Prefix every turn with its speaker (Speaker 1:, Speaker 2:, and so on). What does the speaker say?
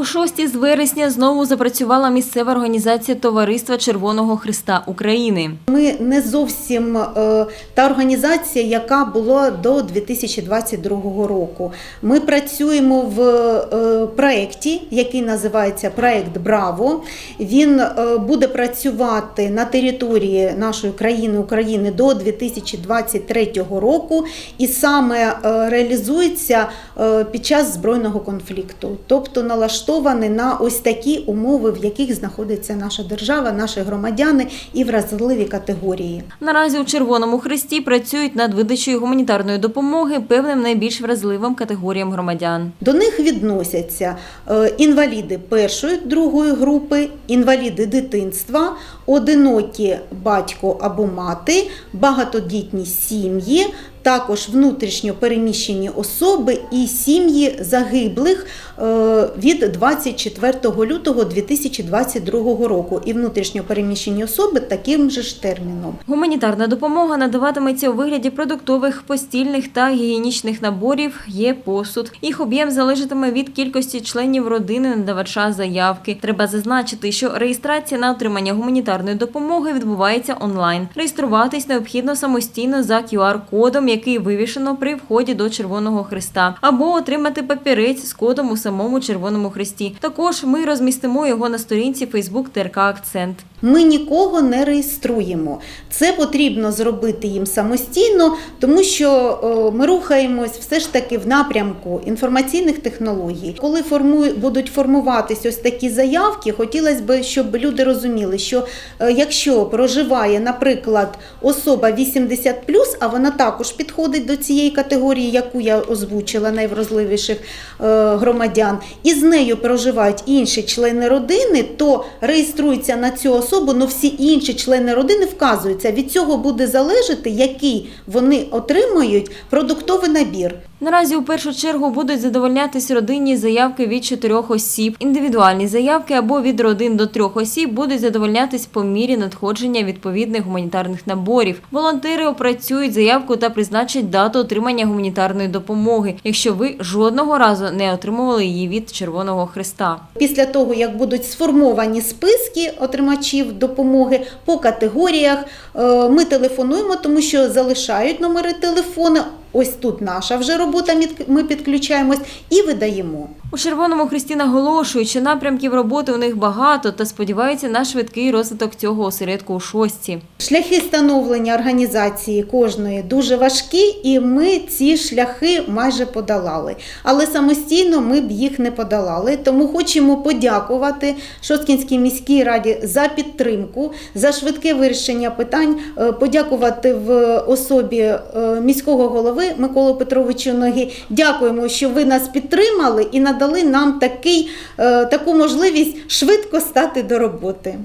Speaker 1: У шості з вересня знову запрацювала місцева організація Товариства Червоного Христа України.
Speaker 2: Ми не зовсім е, та організація, яка була до 2022 року. Ми працюємо в е, проєкті, який називається проєкт Браво. Він е, буде працювати на території нашої країни України до 2023 року і саме реалізується під час збройного конфлікту, тобто налаштований на ось такі умови, в яких знаходиться наша держава, наші громадяни і вразливі категорії.
Speaker 1: Наразі у Червоному Хресті працюють над видачею гуманітарної допомоги певним найбільш вразливим категоріям громадян.
Speaker 2: До них відносяться е, інваліди першої, другої групи, інваліди дитинства, одинокі батько або мати, багатодітні сім'ї, також внутрішньо переміщені особи і сім'ї загиблих е, від 24 лютого 2022 року. І внутрішньо переміщені особи таким же ж терміном.
Speaker 1: Гуманітарна допомога надаватиметься у вигляді продуктових, постільних та гігієнічних наборів, є посуд. Їх об'єм залежатиме від кількості членів родини надавача заявки. Треба зазначити, що реєстрація на отримання гуманітарної допомоги відбувається онлайн. Реєструватись необхідно самостійно за QR-кодом, який вивішено при вході до Червоного Христа, або отримати папірець з кодом у самому Червоному Хресті. Також ми розмістимо його на сторінці Facebook ТРК Акцент.
Speaker 2: Ми нікого не реєструємо. Це потрібно зробити їм самостійно, тому що ми рухаємось все ж таки в напрямку інформаційних технологій. Коли формує, будуть формуватись ось такі заявки, хотілося б, щоб люди розуміли, що е, якщо проживає, наприклад, особа 80+, а вона також підходить до цієї категорії, яку я озвучила, найвразливіших е, громадян, і з нею проживають інші члени родини, то реєструється на цю особу, але всі інші члени родини вказуються. Від цього буде залежати, який вони отримають продуктовий набір.
Speaker 1: Наразі у першу чергу будуть задовольнятись родинні заявки від чотирьох осіб. Індивідуальні заявки або від родин до трьох осіб будуть задовольнятись по мірі надходження відповідних гуманітарних наборів. Волонтери опрацюють заявку та призначать дату отримання гуманітарної допомоги, якщо ви жодного разу не отримували її від Червоного Христа.
Speaker 2: Після того, як будуть сформовані списки отримачів допомоги по категоріях, е, ми телефонуємо, тому що залишають номери телефону. Ось тут наша вже робота, ми підключаємось і видаємо.
Speaker 1: У Червоному Хресті наголошують, що напрямків роботи у них багато та сподіваються на швидкий розвиток цього осередку у шості.
Speaker 2: Шляхи становлення організації кожної дуже важкі, і ми ці шляхи майже подолали. Але самостійно ми б їх не подолали. Тому хочемо подякувати Шосткінській міській раді за підтримку, за швидке вирішення питань, е, подякувати в особі е, міського голови Миколи Петровичу Ноги. Дякуємо, що ви нас підтримали і надали нам такий, е, таку можливість швидко стати до роботи.